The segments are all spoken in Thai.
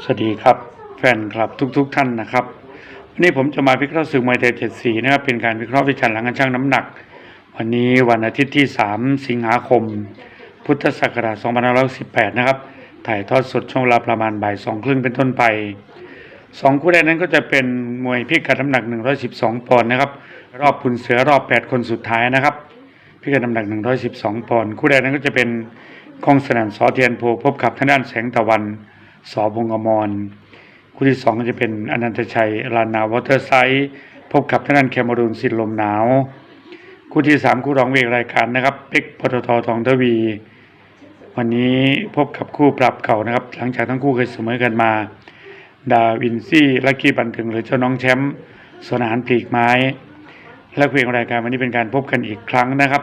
สวัสดีครับ แฟนคลับทุกๆท่านนะครับวันนี้ผมจะมาวิเคราะห์สื่อมวยไทเจ็ดสีนะครับเป็นการวิเคราะห์วิจารณ์หลังการชั่งน้ำหนัก วันนี้วันอาทิตย์ที่ 3 สิงหาคม พุทธศักราช2518 นะครับ ถ่ายทอดสดช่วงเวลาประมาณบ่ายสองครึ่งเป็นต้นไปสองคู่แรกนั้นก็จะเป็นมวยพิกัดน้ำหนัก 112 ปอนด์นะครับ รอบคุณเสือรอบ 8 คนสุดท้ายนะครับ พิกัดน้ำหนัก 112 ปอนด์คู่แรกนั้นก็จะเป็นกองสนั่นสอเทียนโพพบกับทางด้านแสงตะวัน สอบงอมร คู่ที่สองจะเป็นอนันตชัยลานาวอเตอร์ไซด์พบกับท่างด้านแคมรูนสินลมหนาว คู่ที่สามคู่รองเวกรายการนะครับเป็กปตททองทวี วันนี้พบกับคู่ปรับเก่านะครับ หลังจากทั้งคู่เคยเสมอกันมา ดาวินซี่ลักกี้บันถึงหรือเจ้าน้องแชมป์สนานปลีกไม้ และเพลงรายการวันนี้เป็นการพบกันอีกครั้งนะครับ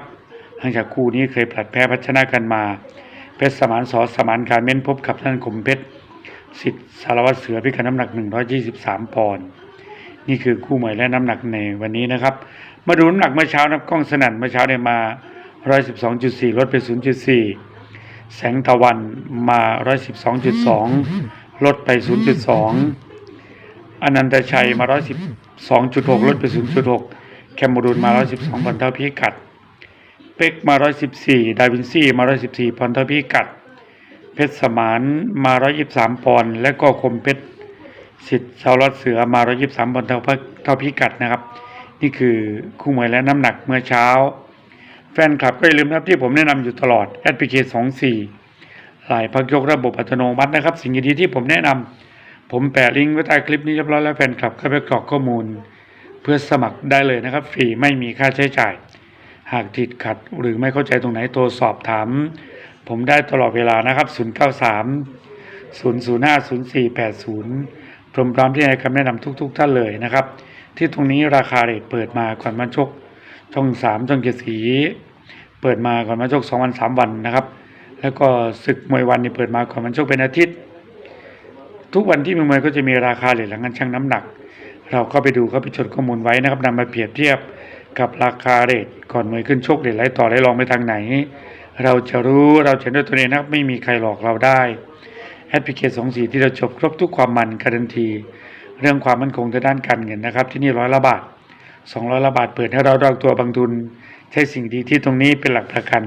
หลังจากคู่นี้เคยผลัดแพ้พัชนะกันมา เพชรสมานสอสมานการเม้นพบกับท่านขมเพชร สิทธิ์สารวัตรเสือพิกัดน้ำหนัก 123 ปอนด์นี่คือคู่มวยและน้ำหนักในวันนี้นะครับ มาดูน้ำหนักเมื่อเช้านับกล้องสนั่นเมื่อเช้าเนี่ยมา 112.4 ลดไป 0.4 แสงตะวันมา 112.2 ลดไป 0.2 อนันตชัยมา 112.6 ลดไป 0.6 แคมบูรูนมา 112ปอนด์เท่าพิกัด เป็กมา 114 ดาวินซี่มา 114ปอนด์เท่าพิกัด เพชรสมานมา123ปอนด์และก็คมเพชรสิทธิ์ชาวรัดเสือมา123ปอนด์เท่าเท่าพิกัดนะครับ นี่คือคู่มวยและน้ำหนักเมื่อเช้า แฟนคลับก็อย่าลืมนะครับที่ผมแนะนำอยู่ตลอดแอดพลิเคชัน24หลายพักยกระบบอัตโนมัตินะครับ สิ่งดีๆที่ผมแนะนำผมแปะลิงก์ไว้ใต้คลิปนี้เรียบร้อยแล้วแฟนคลับเข้าไปกรอกข้อมูล เพื่อสมัครได้เลยนะครับ ฟรีไม่มีค่าใช้จ่าย หากติดขัดหรือไม่เข้าใจตรงไหนโทรสอบถาม ผมได้ตลอดเวลานะครับ 093 005 0480พร้อมพร้อมที่ให้คำแนะนำทุก ๆ ท่านเลยนะครับ ที่ตรงนี้ราคาเรทเปิดมาก่อนมาชกช่องสามช่องเกียรติสีเปิดมาก่อนมาชกสองวันสามวันนะครับ แล้วก็ศึกมวยวันนี่เปิดมาก่อนมันชกเป็นอาทิตย์ ทุกวันที่มีมวยก็จะมีราคาเหรียญหลังการชั่งน้ำหนัก เราก็ไปดูเขาไปจดข้อมูลไว้นะครับนำมาเปรียบเทียบกับราคาเรทก่อนมวยขึ้นชกเหรียญไหลต่อไหลองไปทางไหน เราจะรู้เราจะเห็นด้วยตัวเองนะครับไม่มีใครหลอกเราได้แอดพลิเคชันสองสีที่เราจบครบทุกความมันการันตีเรื่องความมั่นคงทางด้านการเงินนะครับ ที่นี่ร้อยละบาทสองร้อยละบาทเปิดให้เราดอกตัวบางทุน ใช้สิ่งดีที่ตรงนี้เป็นหลักประกัน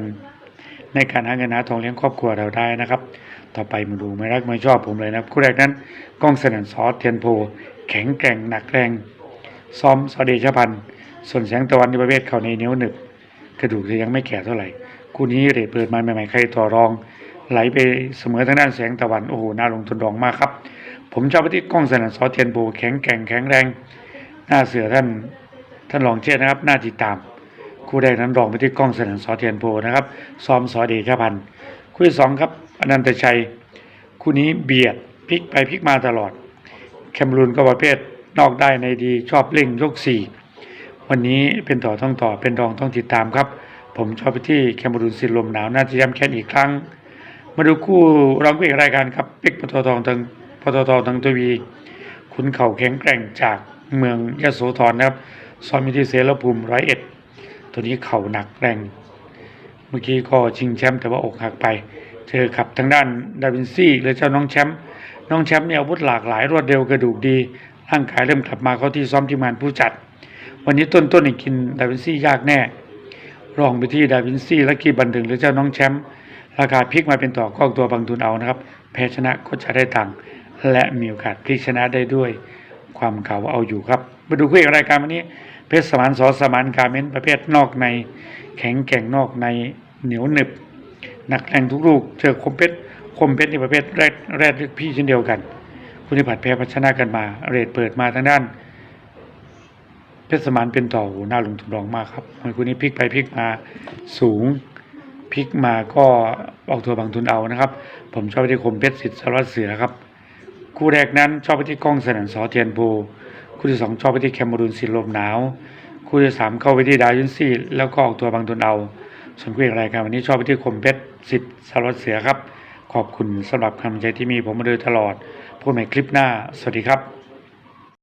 ในการหาเงินหาทองเลี้ยงครอบครัวเราได้นะครับ ต่อไปมาดูไม่รักไม่ชอบผมเลยนะครับคู่แรกนั้นกล้องสนันซอสเทียนโพ แข็งแกร่งหนักแรงซ้อมสอเดชพันธ์ส่วนแสงตะวันในประเภทเขาในเนิ้วหนึบกระดูกจะยังไม่แก่เท่าไหร่ คู่นี้เรทเปิดมาใหม่ๆใครต่อรอง ไหลไปเสมอทางด้านแสงตะวันโอ้โหน่าลงทุนรองมากครับ ผมชอบไปที่กล้องสนันซอเทียนโพแข็งแกร่งแข็งแรง หน้าเสือท่านท่านรองเชษนะครับหน้าติดตาม คู่แรกนั้นรองไปที่กล้องสนันสอเทียนโพนะครับซ้อมสอเดชพันธ์คู่ที่สองครับอนันตชัย คู่นี้เบียดพลิกไปพลิกมาตลอด แคมรูนก็ประเภทนอกได้ในดีชอบเล่งยกสี่วันนี้เป็นต่อต้องต่อเป็นรองต้องติดตามครับ ผมชอบไปที่แคมรูนสิลมหนาวน่าจะย้ำแค้นอีกครั้ง มาดูคู่รองคู่เอกรายการครับปิกปตททองตังปตททองทวีขุนเข่าแข็งแกร่งจากเมืองยโสธรนะครับซ้อมอยู่ที่เสรภูมิร้อยเอ็ดตัวนี้เข่าหนักแรง เมื่อกี้ก็ชิงแชมป์แต่ว่าอกหักไป เจอขับทางด้านดาวินซี่หรือเจ้าน้องแชมป์น้องแชมป์เนี่ยอาวุธหลากหลายรวดเร็วกระดูกดีร่างกายเริ่มกลับมาเข้าที่ซ้อมที่มานผู้จัด วันนี้ต้นต้นๆนี่กินดาวินซี่ยากแน่ รองไปที่ดาวินซี่และกีบันถึงหรือเจ้าน้องแชมป์ราคาพลิกมาเป็นต่อกล้องตัวบางทุนเอานะครับ แพ้ชนะก็จะได้ตังค์และมีโอกาสพลิกชนะได้ด้วย ความเก่าเอาอยู่ครับ มาดูคู่เอกรายการวันนี้เพชรสมานสอสมานการเมนประเภทนอกใน แข็งแกร่งนอกในเหนียวหนึบหนักแรงทุกลูกเจอคมเพชรคมเพชรในประเภทแรดแรดเลือกพี่เช่นเดียวกันคุณที่ผัดแพ้พัชนะกันมา เรทเปิดมาทางด้าน เพชรสมานเป็นต่อหน่าลงทุนรองมากครับมวยคู่นี้พลิกไปพลิกมาสูงพลิกมาก็ออกตัวบางทุนเอานะครับ ผมชอบไปที่คมเพชรสิทธิ์สารวัตรเสือครับคู่แรกนั้นชอบไปที่กล้องสนันสอเทียนโพคู่ที่สองชอบไปที่แคมรูนสิลมหนาว คู่ที่สามเข้าไปที่ดาวินซี่แล้วก็ออกตัวบางทุนเอาส่วนคู่เอกรายการวันนี้ชอบไปที่คมเพชรสิทธิ์สารวัตรเสือครับ ขอบคุณสำหรับคำใจที่มีผมมาโดยตลอดพบกันใหม่คลิปหน้า สวัสดีครับ